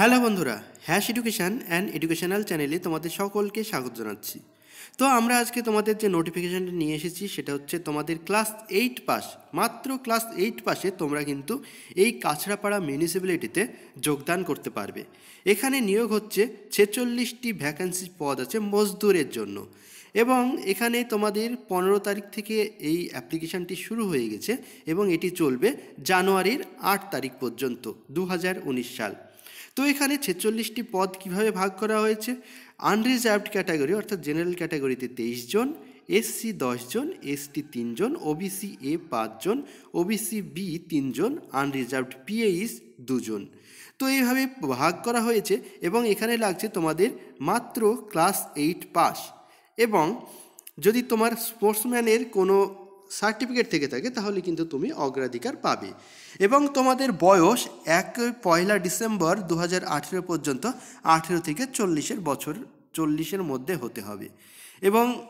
Hello বন্ধুরা, hash education and educational চ্যানেলে তোমাদের সকলকে স্বাগত জানাচ্ছি। তো আমরা আজকে তোমাদের যে নোটিফিকেশানটা নিয়ে এসেছি, সেটা হচ্ছে তোমাদের ক্লাস এইট পাস, মাত্র ক্লাস এইট পাসে তোমরা কিন্তু এই কাছড়াপাড়া মিউনিসিপ্যালিটিতে যোগদান করতে পারবে। এখানে নিয়োগ হচ্ছে ছেচল্লিশটি ভ্যাকান্সি পদ আছে মজদুরের জন্য। এবং এখানে তোমাদের পনেরো তারিখ থেকে এই অ্যাপ্লিকেশানটি শুরু হয়ে গেছে এবং এটি চলবে জানুয়ারির আট তারিখ পর্যন্ত দু হাজার উনিশ সাল। তো এখানে ছেচল্লিশটি পদ কীভাবে ভাগ করা হয়েছে? আনরিজার্ভড ক্যাটাগরি অর্থাৎ জেনারেল ক্যাটাগরিতে তেইশ জন এসসি জন এসটি তিনজন ওবিসি এ পাঁচজন ওবিসি বি তিনজন আনরিজার্ভড পিএইস দুজন তো এইভাবে ভাগ করা হয়েছে এবং এখানে লাগছে তোমাদের মাত্র ক্লাস এইট পাস এবং যদি তোমার স্পোর্টসম্যানের কোনো সার্টিফিকেট থেকে থাকে, তাহলে কিন্তু তুমি অগ্রাধিকার পাবে। এবং তোমাদের বয়স এক পয়লা ডিসেম্বর দু হাজার আঠেরো পর্যন্ত আঠেরো থেকে চল্লিশের বছর, চল্লিশের মধ্যে হতে হবে। এবং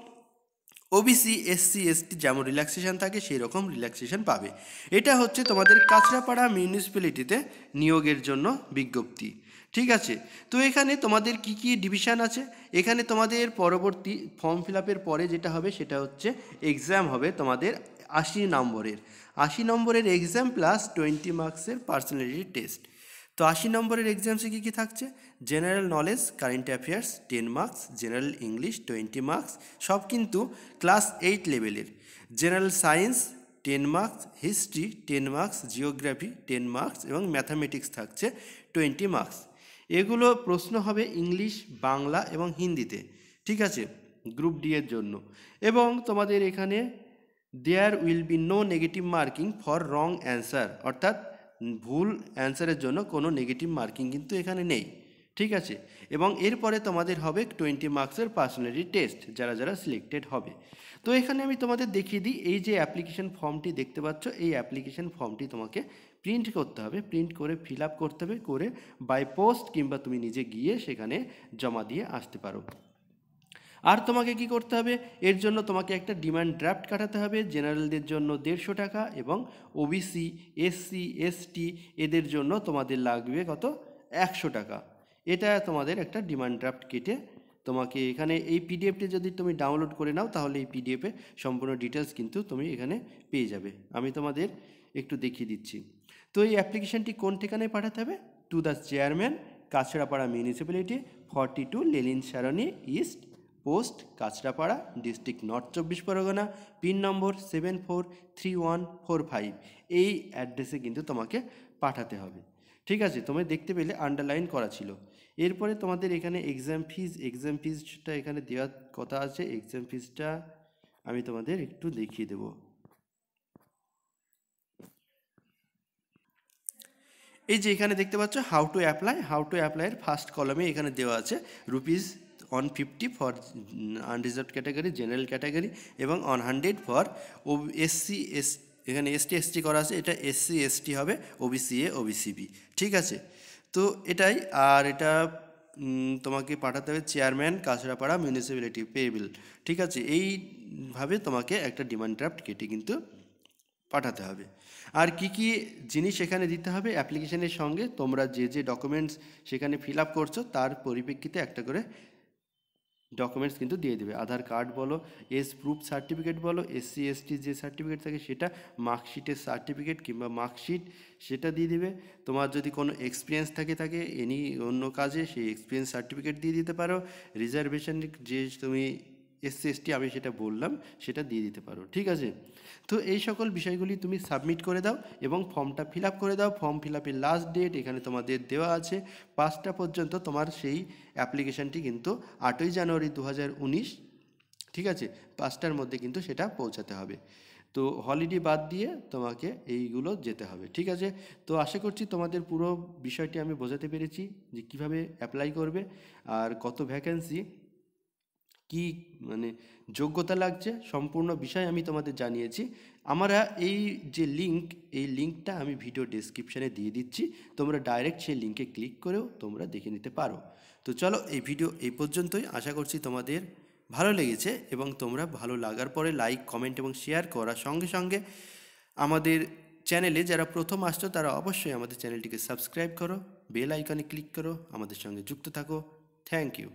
ওবিসি এসসি এসটি যেমন রিল্যাক্সেশন থাকে সেই রকম রিল্যাক্সেশন পাবে। এটা হচ্ছে তোমাদের কাঁচরাপাড়া মিউনিসিপ্যালিটিতে নিয়োগের জন্য বিজ্ঞপ্তি। ঠিক আছে? তো এখানে তোমাদের কি কি ডিভিশন আছে? এখানে তোমাদের পরবর্তী ফর্ম ফিল পরে যেটা হবে সেটা হচ্ছে এক্সাম হবে তোমাদের আশি নম্বরের। আশি নম্বরের এক্সাম প্লাস টোয়েন্টি মার্কসের পার্সোনালিটি টেস্ট তো আশি নম্বরের এক্সামসে কী কী থাকছে? General knowledge current affairs ten marks general English twenty marks সব কিন্তু ক্লাস এইট লেভেলের general science ten marks history ten marks geography ten marks এবং ম্যাথামেটিক্স থাকছে টোয়েন্টি মার্কস এগুলো প্রশ্ন হবে ইংলিশ, বাংলা এবং হিন্দিতে। ঠিক আছে? গ্রুপ ডি এর জন্য। এবং তোমাদের এখানে there will be no negative marking for wrong answer অর্থাৎ ভুল অ্যান্সারের জন্য কোনো নেগেটিভ মার্কিং কিন্তু এখানে নেই। ঠিক আছে? এবং এরপরে তোমাদের হবে টোয়েন্টি মার্কসের পার্সোনালিটি টেস্ট যারা যারা সিলেক্টেড হবে। তো এখানে আমি তোমাদের দেখিয়ে দিই, এই যে অ্যাপ্লিকেশন ফর্মটি দেখতে পাচ্ছ, এই অ্যাপ্লিকেশন ফর্মটি তোমাকে প্রিন্ট করতে হবে প্রিন্ট করে ফিল করতে হবে, করে বাই পোস্ট কিংবা তুমি নিজে গিয়ে সেখানে জমা দিয়ে আসতে পারো। আর তোমাকে কি করতে হবে? এর জন্য তোমাকে একটা ডিমান্ড ড্রাফট কাটাতে হবে, জেনারেলদের জন্য দেড়শো টাকা এবং ওবিসি এসসি এসটি এদের জন্য তোমাদের লাগবে কত? একশো টাকা। এটা তোমাদের একটা ডিমান্ড ড্রাফট কেটে তোমাকে এখানে এই পিডিএফটি যদি তুমি ডাউনলোড করে নাও, তাহলে এই পিডিএফে সম্পূর্ণ ডিটেলস কিন্তু তুমি এখানে পেয়ে যাবে। আমি তোমাদের একটু দেখিয়ে দিচ্ছি। তো এই অ্যাপ্লিকেশনটি কোন ঠিকানায় পাঠাতে হবে? To the chairman Kanchrapara municipality forty two Lenin Sarani east post Kanchrapara district north চব্বিশ Pargana pin number seven four three one four five এই অ্যাড্রেসে কিন্তু তোমাকে পাঠাতে হবে। ঠিক আছে তুমি দেখতে পেলে আন্ডারলাইন করা ছিল। এরপরে তোমাদের এখানে এক্সাম ফিজ এক্সাম ফিজটা এখানে দেওয়ার কথা আছে। এক্সাম ফিজটা আমি তোমাদের একটু দেখিয়ে দেব। এই যে এখানে দেখতে পাচ্ছ how to apply how to অ্যাপ্লাইয়ের first কলমে এখানে দেওয়া আছে rupees one fifty for unreserved category general category এবং অন হান্ড্রেড ফর ও এসসি এস এখানে এসটি এসটি করা আছে, এটা এসসি এসটি হবে ওবিসি এ ওবিসি বি ঠিক আছে? তো এটাই, আর এটা তোমাকে পাঠাতে হবে চেয়ারম্যান কাছড়াপাড়া মিউনিসিপ্যালিটি পেয়েবিল ঠিক আছে? এইভাবে তোমাকে একটা ডিমান্ড ড্রাফট কেটে কিন্তু পাঠাতে হবে। আর কি কি জিনিস এখানে দিতে হবে? অ্যাপ্লিকেশনের সঙ্গে তোমরা যে যে ডকুমেন্টস সেখানে ফিল আপ করছ, তার পরিপ্রেক্ষিতে একটা করে ডকুমেন্টস কিন্তু দিয়ে দেবে। আধার কার্ড বলো এস প্রুফ সার্টিফিকেট বলো এসসি এসটি যে সার্টিফিকেট থাকে সেটা মার্কশিটের সার্টিফিকেট কিংবা মার্কশিট সেটা দিয়ে দেবে। তোমার যদি কোনো এক্সপিরিয়েন্স থাকে থাকে এনি অন্য কাজে সেই এক্সপিরিয়েন্স সার্টিফিকেট দিয়ে দিতে পারো। রিজার্ভেশন যে তুমি এসসি আমি সেটা বললাম, সেটা দিয়ে দিতে পারো, ঠিক আছে? তো এই সকল বিষয়গুলি তুমি সাবমিট করে দাও এবং ফর্মটা ফিল করে দাও। ফর্ম ফিল লাস্ট ডেট এখানে তোমাদের দেওয়া আছে। পাঁচটা পর্যন্ত তোমার সেই অ্যাপ্লিকেশানটি কিন্তু আটই জানুয়ারি দু হাজার উনিশ, ঠিক আছে? পাঁচটার মধ্যে কিন্তু সেটা পৌঁছাতে হবে। তো হলিডে বাদ দিয়ে তোমাকে এইগুলো যেতে হবে, ঠিক আছে? তো আশা করছি তোমাদের পুরো বিষয়টি আমি বোঝাতে পেরেছি যে কীভাবে অ্যাপ্লাই করবে আর কত ভ্যাকেন্সি কি মানে যোগ্যতা লাগছে সম্পূর্ণ বিষয় আমি তোমাদের জানিয়েছি। আমরা এই যে লিঙ্ক এই লিঙ্কটা আমি ভিডিও ডেসক্রিপশানে দিয়ে দিচ্ছি। তোমরা ডাইরেক্ট সেই লিঙ্কে ক্লিক করেও তোমরা দেখে নিতে পারো। তো চলো এই ভিডিও এই পর্যন্তই। আশা করছি তোমাদের ভালো লেগেছে এবং তোমরা ভালো লাগার পরে লাইক কমেন্ট এবং শেয়ার করার সঙ্গে সঙ্গে আমাদের চ্যানেলে যারা প্রথম আসছো, তারা অবশ্যই আমাদের চ্যানেলটিকে সাবস্ক্রাইব করো বেল আইকনে ক্লিক করো, আমাদের সঙ্গে যুক্ত থাকো। Thank you